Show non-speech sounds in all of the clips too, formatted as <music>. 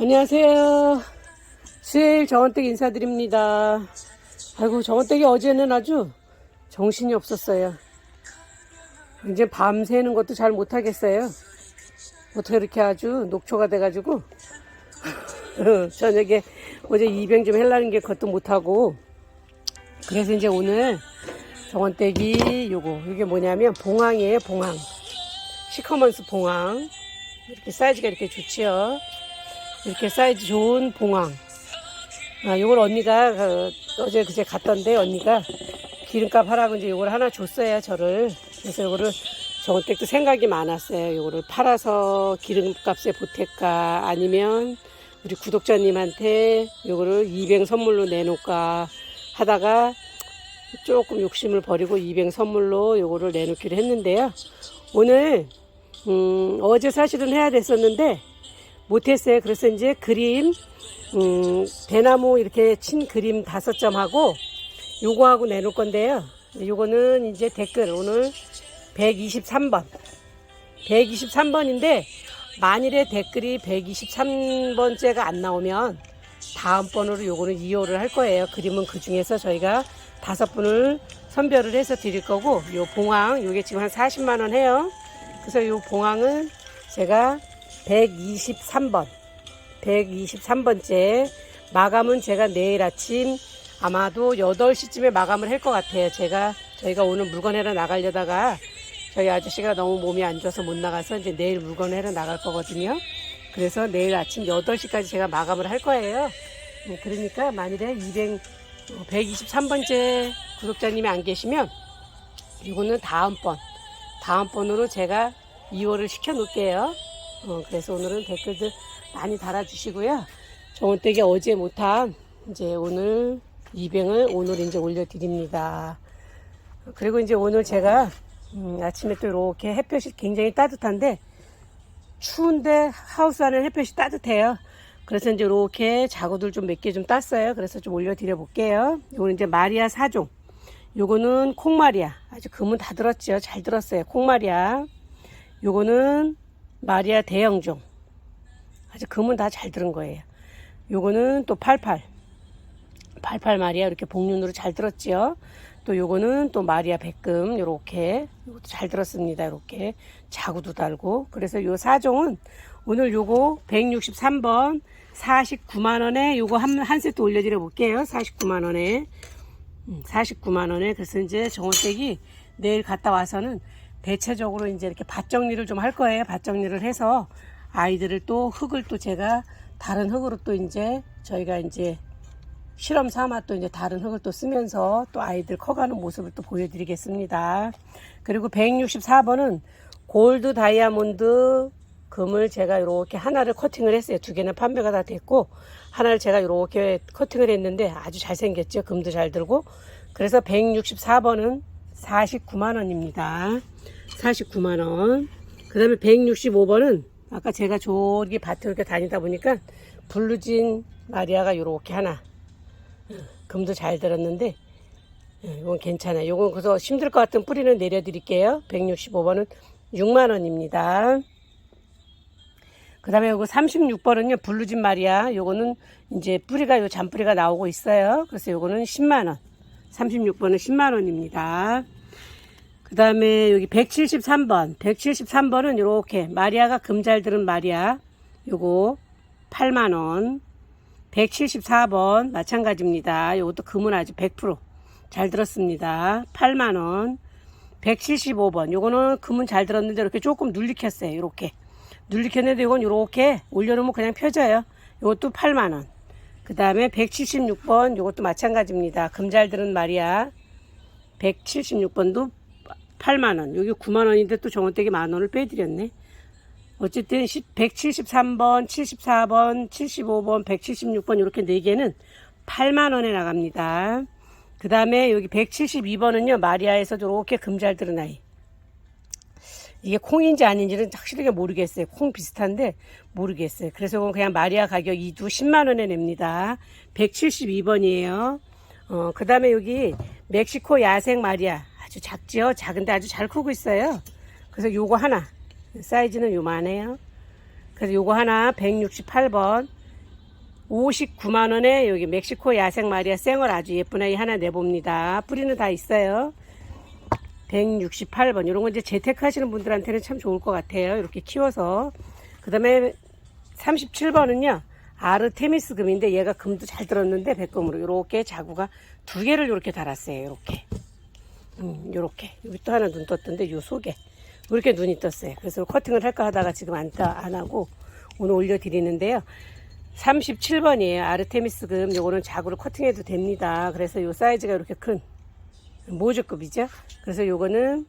안녕하세요. 수요일 정원댁 인사드립니다. 아이고, 정원댁이 어제는 아주 정신이 없었어요. 이제 밤 새는 것도 잘 못하겠어요. 어떻게 이렇게 아주 녹초가 돼가지고, <laughs> 저녁에 어제 입양 좀 하려는 게 그것도 못하고, 그래서 이제 오늘 정원댁이 요거, 이게 뭐냐면 봉황이에요, 봉황. 시커먼스 봉황. 이렇게 사이즈가 이렇게 좋지요. 이렇게 사이즈 좋은 봉황. 아, 요걸 언니가 그, 어제 그제 갔던데 언니가 기름값 하라고 이제 요걸 하나 줬어요, 저를. 그래서 요거를 정원댁도 생각이 많았어요. 요거를 팔아서 기름값에 보탤까 아니면 우리 구독자님한테 요거를 200 선물로 내놓을까 하다가 조금 욕심을 버리고 200 선물로 요거를 내놓기로 했는데요. 오늘 음, 어제 사실은 해야 됐었는데 못했어요. 그래서 이제 그림 음, 대나무 이렇게 친 그림 다섯 점 하고 요거하고 내놓을 건데요. 요거는 이제 댓글 오늘 123번 123번인데 만일에 댓글이 123번째가 안 나오면 다음번으로 요거는 2호를 할 거예요. 그림은 그 중에서 저희가 다섯 분을 선별을 해서 드릴 거고 요 봉황 요게 지금 한 40만 원 해요. 그래서 요 봉황은 제가 123번 123번째 마감은 제가 내일 아침 아마도 8시쯤에 마감을 할 것 같아요. 제가 저희가 오늘 물건 해러 나가려다가 저희 아저씨가 너무 몸이 안 좋아서 못 나가서 이제 내일 물건 해러 나갈 거거든요. 그래서 내일 아침 8시까지 제가 마감을 할 거예요. 음, 그러니까 만일에 200, 123번째 구독자님이 안 계시면 이거는 다음번, 다음번으로 제가 2호를 시켜 놓을게요. 어, 그래서 오늘은 댓글들 많이 달아주시고요. 정원댁이 어제 못한 이제 오늘 200을 오늘 이제 올려드립니다. 그리고 이제 오늘 제가 음, 아침에 또 이렇게 햇볕이 굉장히 따뜻한데 추운데 하우스 안에 햇볕이 따뜻해요. 그래서 이제 이렇게 자구들 좀 몇 개 좀 땄어요. 그래서 좀 올려드려 볼게요. 요거는 이제 마리아 사종. 요거는 콩마리아. 아주 금은 다 들었죠. 잘 들었어요. 콩마리아. 요거는 마리아 대형종. 아주 금은 다 잘 들은 거예요. 요거는 또 88. 88 마리아 이렇게 복륜으로 잘 들었지요. 또 요거는 또 마리아 백금 요렇게 요것도 잘 들었습니다. 요렇게 자구도 달고 그래서 요 사종은 오늘 요거 163번 49만 원에 요거 한, 한 세트 올려드려 볼게요. 49만 원에 49만 원에 그래서 이제 정원댁이 내일 갔다 와서는 대체적으로 이제 이렇게 밭 정리를 좀 할 거예요. 밭 정리를 해서 아이들을 또 흙을 또 제가 다른 흙으로 또 이제 저희가 이제 실험 삼아 또 이제 다른 흙을 또 쓰면서 또 아이들 커가는 모습을 또 보여드리겠습니다. 그리고 164번은 골드 다이아몬드 금을 제가 이렇게 하나를 커팅을 했어요. 두 개는 판매가 다 됐고 하나를 제가 이렇게 커팅을 했는데 아주 잘생겼죠. 금도 잘 들고 그래서 164번은 49만 원입니다. 49만 원. 그 다음에 165번은 아까 제가 저기 밭을 이렇게 다니다 보니까 블루진 마리아가 이렇게 하나 금도 잘 들었는데 예, 이건 괜찮아요. 이건 그래서 힘들 것 같은 뿌리는 내려드릴게요. 165번은 6만 원입니다. 그 다음에 요거 36번은요, 블루진 마리아. 요거는 이제 뿌리가, 요 잔뿌리가 나오고 있어요. 그래서 요거는 10만원. 36번은 10만원입니다. 그 다음에 여기 173번. 173번은 요렇게 마리아가 금잘 들은 마리아. 요거 8만원. 174번 마찬가지입니다. 요것도 금은 아주 100%잘 들었습니다. 8만원. 175번. 요거는 금은 잘 들었는데 이렇게 조금 눌리켰어요. 이렇게. 눌리켰는데 이건 이렇게 올려놓으면 그냥 펴져요. 이것도 8만원. 그 다음에 176번 이것도 마찬가지입니다. 금잘 들은 마리아 176번도 8만원. 여기 9만원인데 또 정원댁이 만원을 빼드렸네. 어쨌든 173번, 74번, 75번, 176번 이렇게 4개는 8만원에 나갑니다. 그 다음에 여기 172번은요. 마리아에서도 이렇게 금잘 들은 아이. 이게 콩인지 아닌지는 확실하게 모르겠어요. 콩 비슷한데 모르겠어요. 그래서 그냥 마리아 가격 2두 10만 원에 냅니다. 172번이에요. 어, 그 다음에 여기 멕시코 야생 마리아 아주 작지요. 작은데 아주 잘 크고 있어요. 그래서 요거 하나 사이즈는 요만해요. 그래서 요거 하나 168번 59만 원에 여기 멕시코 야생 마리아 생얼 아주 예쁜 아이 하나 내봅니다. 뿌리는 다 있어요. 168번 이런 거 이제 재테크 하시는 분들한테는 참 좋을 것 같아요. 이렇게 키워서 그 다음에 37번은요 아르테미스 금인데 얘가 금도 잘 들었는데 백금으로 이렇게 자구가 두 개를 이렇게 달았어요. 이렇게 음, 요렇게 여기 또 하나 눈 떴던데 요 속에 이렇게 눈이 떴어요. 그래서 커팅을 할까 하다가 지금 안, 따, 안 하고 오늘 올려드리는데요. 37번이에요. 아르테미스 금 요거는 자구를 커팅해도 됩니다. 그래서 요 사이즈가 이렇게 큰 모주급이죠. 그래서 요거는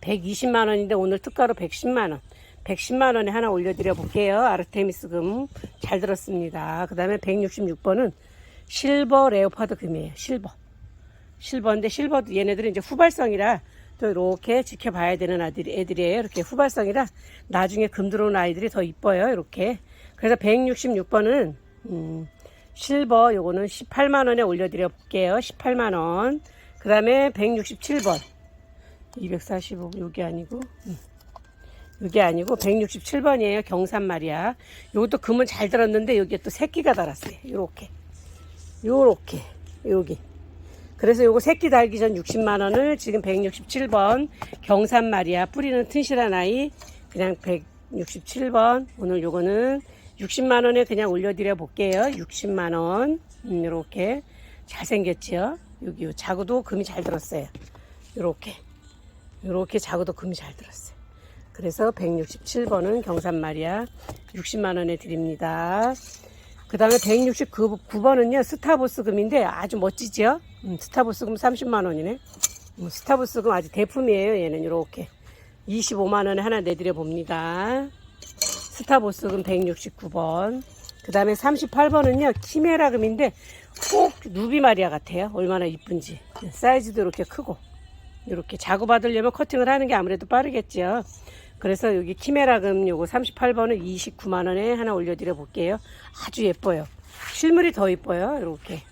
120만 원인데 오늘 특가로 110만 원. 110만 원에 하나 올려드려 볼게요. 아르테미스 금 잘 들었습니다. 그 다음에 166번은 실버 레오파드 금이에요. 실버. 실버인데 실버도 얘네들은 이제 후발성이라 또 이렇게 지켜봐야 되는 아들이 애들이에요. 이렇게 후발성이라 나중에 금 들어오는 아이들이 더 이뻐요. 이렇게. 그래서 166번은 음, 실버 요거는 18만 원에 올려드려 볼게요. 18만 원. 그 다음에 167번 245 여기 아니고 음. 여기 아니고 167번이에요. 경산 말이야. 요것도 금은 잘 들었는데 여기에 또 새끼가 달았어요. 요렇게. 요렇게. 여기. 그래서 요거 새끼 달기 전 60만 원을 지금 167번 경산 말이야. 뿌리는 튼실한 아이 그냥 167번 오늘 요거는 60만 원에 그냥 올려드려 볼게요. 60만 원. 음, 요렇게 잘생겼죠. 여기 요 자구도 금이 잘 들었어요. 요렇게. 요렇게 자구도 금이 잘 들었어요. 그래서 167번은 경산 말이야. 60만 원에 드립니다. 그 다음에 169번은요, 스타보스 금인데 아주 멋지죠? 음, 스타보스 금 30만 원이네. 음, 스타보스 금 아주 대품이에요, 얘는 이렇게. 25만 원에 하나 내드려 봅니다. 스타보스 금 169번. 그 다음에 38번은요, 키메라 금인데 꼭 누비 마리아 같아요. 얼마나 이쁜지. 사이즈도 이렇게 크고. 이렇게 자구 받으려면 커팅을 하는 게 아무래도 빠르겠죠. 그래서 여기 키메라금 요거 38번은 29만 원에 하나 올려드려 볼게요. 아주 예뻐요. 실물이 더 이뻐요. 이렇게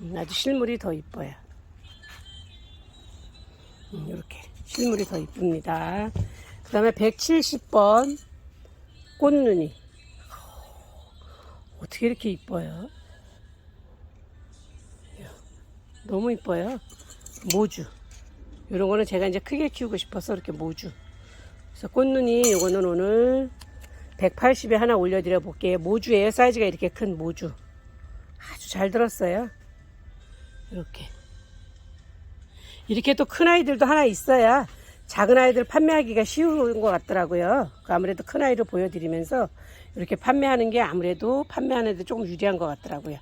음, 아주 실물이 더 이뻐요. 음, 이렇게 실물이 더 이쁩니다. 그 다음에 170번 꽃눈이 어떻게 이렇게 이뻐요? 너무 이뻐요. 모주. 이런 거는 제가 이제 크게 키우고 싶어서 이렇게 모주. 그래서 꽃눈이 요거는 오늘 180에 하나 올려드려 볼게요. 모주예요. 사이즈가 이렇게 큰 모주. 아주 잘 들었어요. 이렇게. 이렇게 또 큰 아이들도 하나 있어야 작은 아이들 판매하기가 쉬운 것 같더라고요. 그 아무래도 큰 아이를 보여드리면서 이렇게 판매하는 게 아무래도 판매하는 데 조금 유리한 것 같더라고요.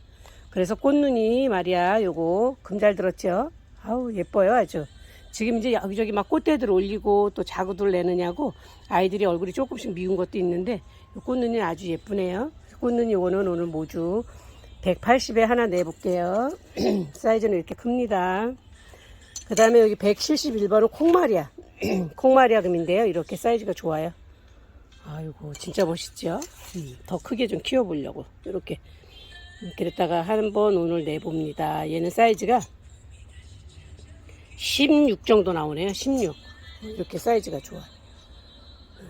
그래서 꽃눈이 말이야, 요거 금 잘 들었죠? 아우, 예뻐요, 아주. 지금 이제 여기저기 막 꽃대들 올리고 또 자구들 내느냐고 아이들이 얼굴이 조금씩 미운 것도 있는데 요 꽃눈이 아주 예쁘네요. 꽃눈이 요거는 오늘 모주 180에 하나 내볼게요. <clears throat> 사이즈는 이렇게 큽니다. 그 다음에 여기 171번은 콩마리아. <clears throat> 콩마리아 금인데요. 이렇게 사이즈가 좋아요. 아이고, 진짜 멋있죠? 음, 더 크게 좀 키워보려고. 이렇게. 그랬다가 한번 오늘 내봅니다. 얘는 사이즈가 16 정도 나오네요. 16. 이렇게 사이즈가 좋아.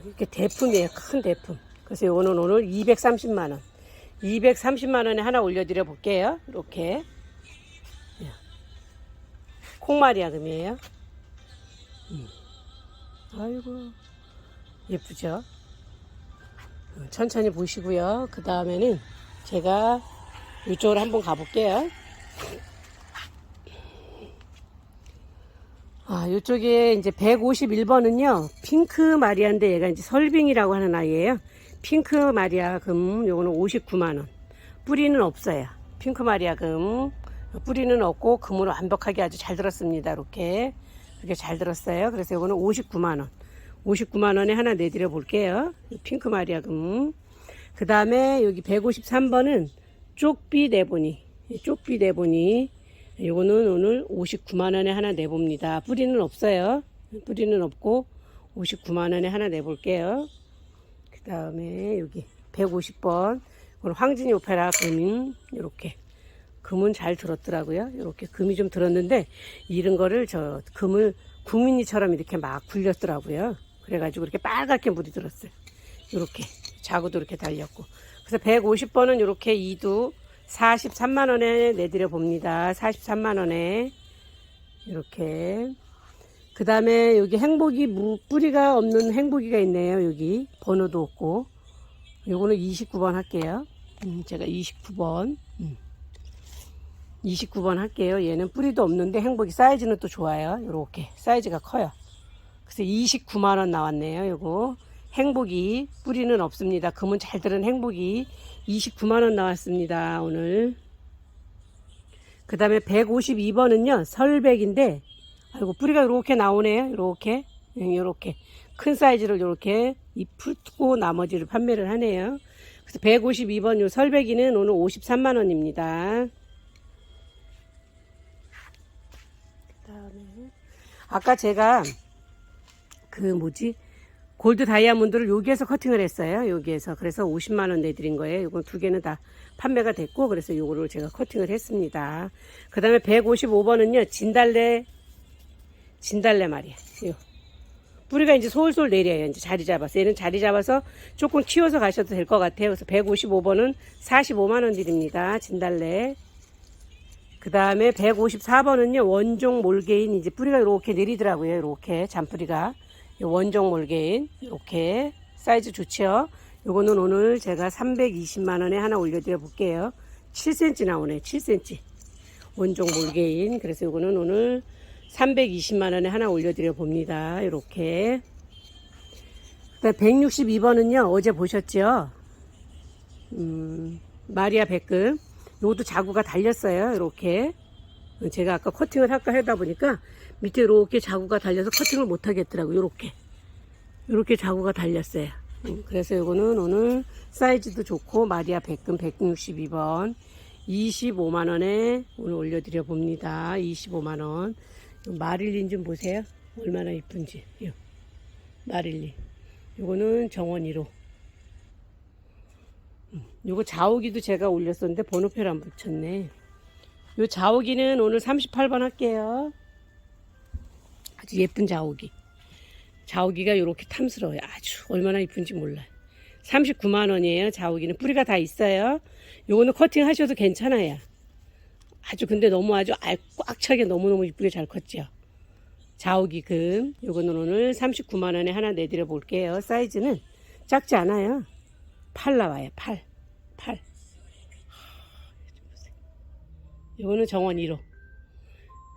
이렇게 대품이에요. 큰 대품. 그래서 이거는 오늘 230만원. 230만원에 하나 올려드려 볼게요. 이렇게. 예. 콩마리아 금이에요. 음. 아이고. 예쁘죠? 천천히 보시고요. 그 다음에는 제가 이쪽으로 한번 가볼게요. 아, 요쪽에 이제 151번은요, 핑크 마리아인데 얘가 이제 설빙이라고 하는 아이예요. 핑크 마리아 금, 요거는 59만원. 뿌리는 없어요. 핑크 마리아 금. 뿌리는 없고, 금으로 완벽하게 아주 잘 들었습니다. 이렇게. 이렇게 잘 들었어요. 그래서 요거는 59만원. 59만원에 하나 내드려 볼게요. 핑크 마리아 금. 그 다음에 여기 153번은 쪽비 내보니. 쪽비 내보니. 요거는 오늘 59만원에 하나 내봅니다. 뿌리는 없어요. 뿌리는 없고 59만원에 하나 내볼게요. 그 다음에 여기 150번 오늘 황진이 오페라 금인 요렇게 금은 잘 들었더라고요. 요렇게 금이 좀 들었는데 이런 거를 저 금을 구민이처럼 이렇게 막 굴렸더라고요. 그래가지고 이렇게 빨갛게 물이 들었어요. 요렇게 자구도 이렇게 달렸고 그래서 150번은 이렇게 2두 43만 원에 내드려 봅니다. 43만 원에 이렇게 그 다음에 여기 행복이 무, 뿌리가 없는 행복이가 있네요. 여기 번호도 없고 요거는 29번 할게요. 음, 제가 29번 음. 29번 할게요. 얘는 뿌리도 없는데 행복이 사이즈는 또 좋아요. 요렇게 사이즈가 커요. 그래서 29만 원 나왔네요. 요거 행복이 뿌리는 없습니다. 금은 잘 들은 행복이 29만 원 나왔습니다. 오늘 그 다음에 152번은요 설백인데 아이고 뿌리가 이렇게 나오네요. 이렇게 이렇게 큰 사이즈를 이렇게 트고 나머지를 판매를 하네요. 그래서 152번 요 설백이는 오늘 53만 원입니다. 그다음에 아까 제가 그 뭐지 골드 다이아몬드를 여기에서 커팅을 했어요. 여기에서 그래서 50만 원 내드린 거예요. 이건 두 개는 다 판매가 됐고 그래서 요거를 제가 커팅을 했습니다. 그 다음에 155번은요 진달래 진달래 말이야. 요. 뿌리가 이제 솔솔 내려요. 이제 자리 잡아서. 얘는 자리 잡아서 조금 키워서 가셔도 될 것 같아요. 그래서 155번은 45만원 드립니다. 진달래. 그 다음에 154번은요, 원종 몰개인. 이제 뿌리가 이렇게 내리더라고요. 이렇게 잔뿌리가. 요 원종 몰개인. 이렇게. 사이즈 좋죠? 요거는 오늘 제가 320만원에 하나 올려드려 볼게요. 7cm 나오네. 7cm. 원종 몰개인. 그래서 요거는 오늘 320만 원에 하나 올려드려 봅니다. 이렇게. 162번은요, 어제 보셨죠? 음, 마리아 백금. 요것도 자구가 달렸어요. 이렇게. 제가 아까 커팅을 할까 하다 보니까 밑에 이렇게 자구가 달려서 커팅을 못 하겠더라고요. 이렇게. 이렇게 자구가 달렸어요. 음, 그래서 요거는 오늘 사이즈도 좋고 마리아 백금 162번 25만원에 오늘 올려드려 봅니다. 25만원. 마릴린 좀 보세요. 얼마나 이쁜지. 요. 마릴린. 요거는 정원 1호. 음, 요거 자오기도 제가 올렸었는데 번호표를 안 붙였네. 요 자오기는 오늘 38번 할게요. 아주 예쁜 자오기. 자오기가 요렇게 탐스러워요. 아주 얼마나 이쁜지 몰라요. 39만 원이에요. 자오기는 뿌리가 다 있어요. 요거는 커팅 하셔도 괜찮아요. 아주 근데 너무 아주 알꽉 차게 너무너무 이쁘게 잘 컸죠. 자오기 금 요거는 오늘 39만 원에 하나 내드려 볼게요. 사이즈는 작지 않아요. 팔 나와요. 팔. 팔. 요거는 정원 1호.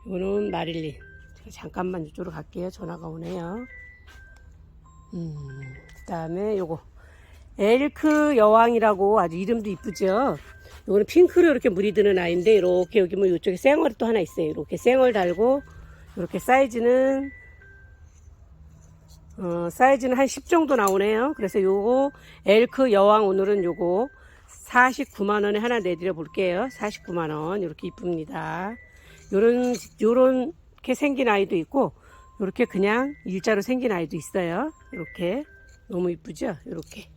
요거는 마릴린. 잠깐만 이쪽으로 갈게요. 전화가 오네요. 음, 그 다음에 요거. 엘크 여왕이라고 아주 이름도 이쁘죠? 요거는 핑크로 이렇게 물이 드는 아이인데 이렇게 여기 뭐 이쪽에 쌩얼이 또 하나 있어요. 이렇게 쌩얼 달고 이렇게 사이즈는 어, 사이즈는 한 10 정도 나오네요. 그래서 요거 엘크 여왕 오늘은 요거 49만 원에 하나 내드려 볼게요. 49만 원 이렇게 이쁩니다. 요런 요 렇게 생긴 아이도 있고 요렇게 그냥 일자로 생긴 아이도 있어요. 이렇게 너무 이쁘죠? 이렇게.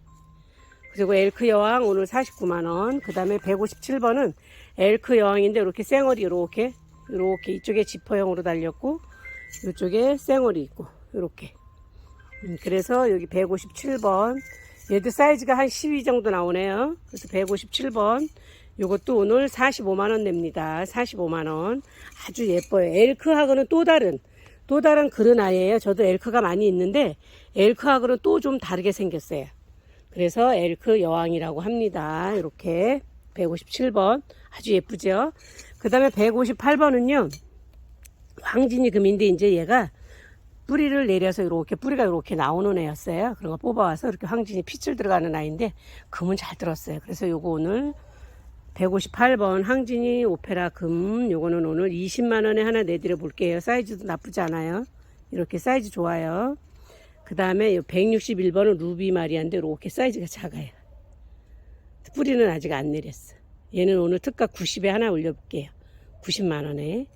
그리고 엘크 여왕 오늘 49만원. 그 다음에 157번은 엘크 여왕인데 이렇게 쌩얼이 이렇게, 이렇게 이쪽에 지퍼형으로 달렸고, 이쪽에 쌩얼이 있고, 이렇게. 음, 그래서 여기 157번. 얘도 사이즈가 한 12 정도 나오네요. 그래서 157번. 요것도 오늘 45만원 냅니다. 45만원. 아주 예뻐요. 엘크하고는 또 다른, 또 다른 그런 아이예요. 저도 엘크가 많이 있는데, 엘크하고는 또 좀 다르게 생겼어요. 그래서 엘크 여왕이라고 합니다. 이렇게 157번 아주 예쁘죠. 그 다음에 158번은요. 황진이 금인데 이제 얘가 뿌리를 내려서 이렇게 뿌리가 이렇게 나오는 애였어요. 그런 거 뽑아와서 이렇게 황진이 핏줄 들어가는 아이인데 금은 잘 들었어요. 그래서 요거 오늘 158번 황진이 오페라 금 요거는 오늘 20만 원에 하나 내드려 볼게요. 사이즈도 나쁘지 않아요. 이렇게 사이즈 좋아요. 그 다음에 161번은 루비 마리아인데 이렇게 사이즈가 작아요. 뿌리는 아직 안 내렸어. 얘는 오늘 특가 90에 하나 올려볼게요. 90만원에.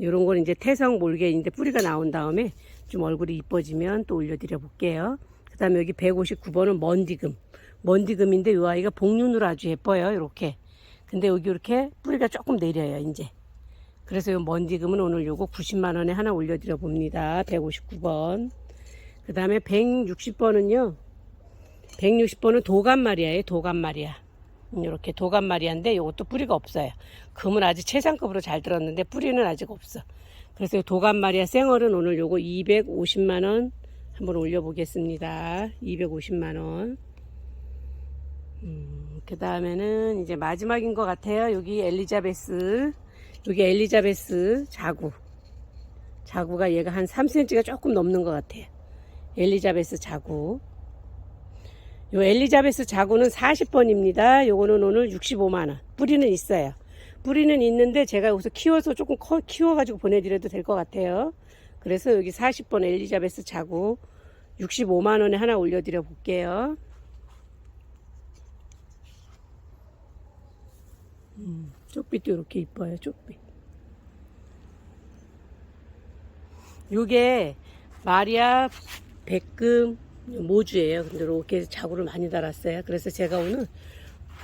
요런 건 이제 태성 몰개인데 뿌리가 나온 다음에 좀 얼굴이 이뻐지면 또 올려드려 볼게요. 그 다음에 여기 159번은 먼디금. 먼디금인데 이 아이가 복륜으로 아주 예뻐요. 이렇게. 근데 여기 이렇게 뿌리가 조금 내려요. 이제. 그래서 이 먼디금은 오늘 요거 90만원에 하나 올려드려 봅니다. 159번. 그 다음에 160번은요. 160번은 도감마리아예요. 도감마리아. 이렇게 도감마리아인데 이것도 뿌리가 없어요. 금은 아직 최상급으로 잘 들었는데 뿌리는 아직 없어. 그래서 이 도감마리아 생얼은 오늘 요거 250만 원 한번 올려보겠습니다. 250만 원. 음, 그 다음에는 이제 마지막인 것 같아요. 여기 엘리자베스. 여기 엘리자베스 자구. 자구가 얘가 한 3cm가 조금 넘는 것 같아요. 엘리자베스 자구. 요 엘리자베스 자구는 40번입니다. 요거는 오늘 65만원. 뿌리는 있어요. 뿌리는 있는데 제가 여기서 키워서 조금 커, 키워가지고 보내드려도 될 것 같아요. 그래서 여기 40번 엘리자베스 자구 65만원에 하나 올려드려 볼게요. 음, 쪽빛도 이렇게 이뻐요, 쪽빛. 요게 마리아 백금 모주예요. 근데 이렇게 자구를 많이 달았어요. 그래서 제가 오늘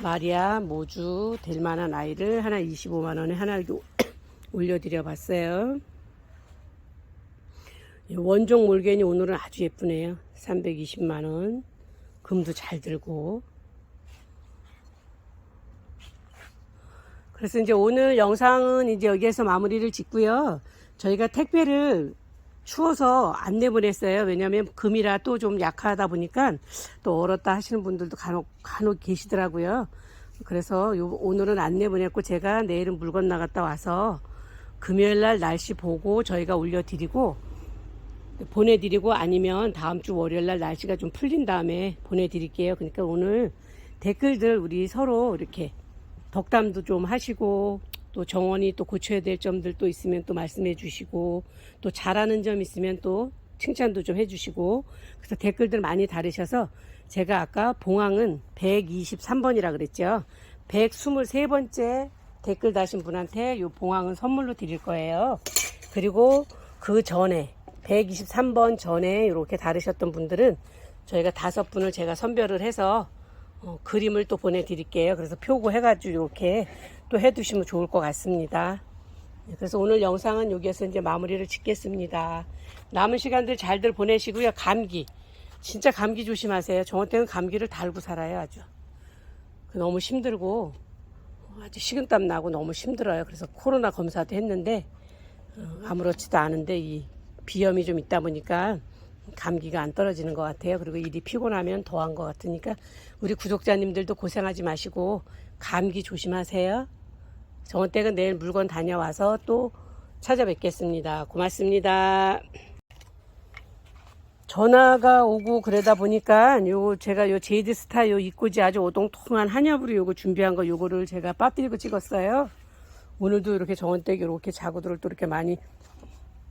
마리아 모주 될 만한 아이를 하나 25만 원에 하나 이렇게 <coughs> 올려드려 봤어요. 원종 몰견이 오늘은 아주 예쁘네요. 320만 원. 금도 잘 들고. 그래서 이제 오늘 영상은 이제 여기에서 마무리를 짓고요. 저희가 택배를 추워서 안 내보냈어요. 왜냐하면 금이라 또 좀 약하다 보니까 또 얼었다 하시는 분들도 간혹, 간혹 계시더라고요. 그래서 요, 오늘은 안 내보냈고 제가 내일은 물건 나갔다 와서 금요일 날 날씨 보고 저희가 올려드리고 보내드리고 아니면 다음 주 월요일 날 날씨가 좀 풀린 다음에 보내드릴게요. 그러니까 오늘 댓글들 우리 서로 이렇게 덕담도 좀 하시고 또 정원이 또 고쳐야 될 점들 또 있으면 또 말씀해 주시고 또 잘하는 점 있으면 또 칭찬도 좀 해주시고 그래서 댓글들 많이 다르셔서 제가 아까 봉황은 123번이라 그랬죠. 123번째 댓글 다신 분한테 이 봉황은 선물로 드릴 거예요. 그리고 그 전에 123번 전에 이렇게 다르셨던 분들은 저희가 다섯 분을 제가 선별을 해서 어, 그림을 또 보내드릴게요. 그래서 표고 해가지고 이렇게 또 해두시면 좋을 것 같습니다. 네, 그래서 오늘 영상은 여기에서 이제 마무리를 짓겠습니다. 남은 시간들 잘들 보내시고요. 감기. 진짜 감기 조심하세요. 저 때는 감기를 달고 살아요, 아주. 그 너무 힘들고, 아주 식은땀 나고 너무 힘들어요. 그래서 코로나 검사도 했는데, 어, 아무렇지도 않은데, 이 비염이 좀 있다 보니까, 감기가 안 떨어지는 것 같아요. 그리고 일이 피곤하면 더한 것 같으니까 우리 구독자님들도 고생하지 마시고 감기 조심하세요. 정원댁은 내일 물건 다녀와서 또 찾아뵙겠습니다. 고맙습니다. 전화가 오고 그러다 보니까 요 제가 요 제이드 스타 요 입고지 아주 오동통한 한엽으로 요거 준비한 거 요거를 제가 빠뜨리고 찍었어요. 오늘도 이렇게 정원댁 이렇게 자구들을 또 이렇게 많이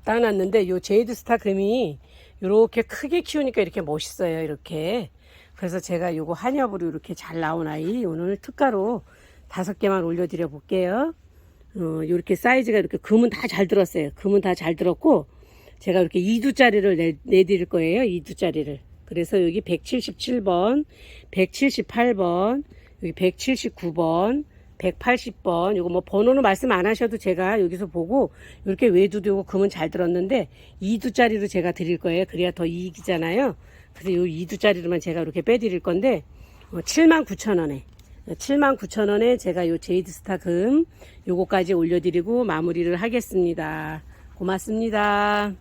따놨는데 요 제이드 스타 금이 이렇게 크게 키우니까 이렇게 멋있어요. 이렇게. 그래서 제가 요거 한엽으로 이렇게 잘 나온 아이 오늘 특가로 다섯 개만 올려드려 볼게요. 어, 이렇게 사이즈가 이렇게 금은 다 잘 들었어요. 금은 다 잘 들었고 제가 이렇게 2두짜리를 내, 내드릴 거예요. 2두짜리를. 그래서 여기 177번, 178번, 여기 179번, 180번, 이거 뭐 번호는 말씀 안 하셔도 제가 여기서 보고 이렇게 외두도 요거 금은 잘 들었는데 2두짜리로 제가 드릴 거예요. 그래야 더 이익이잖아요. 그래서 요 2두짜리로만 제가 이렇게 빼드릴 건데 어, 79,000원에 79,000원에 제가 요 제이드스타 금 요거까지 올려드리고 마무리를 하겠습니다. 고맙습니다.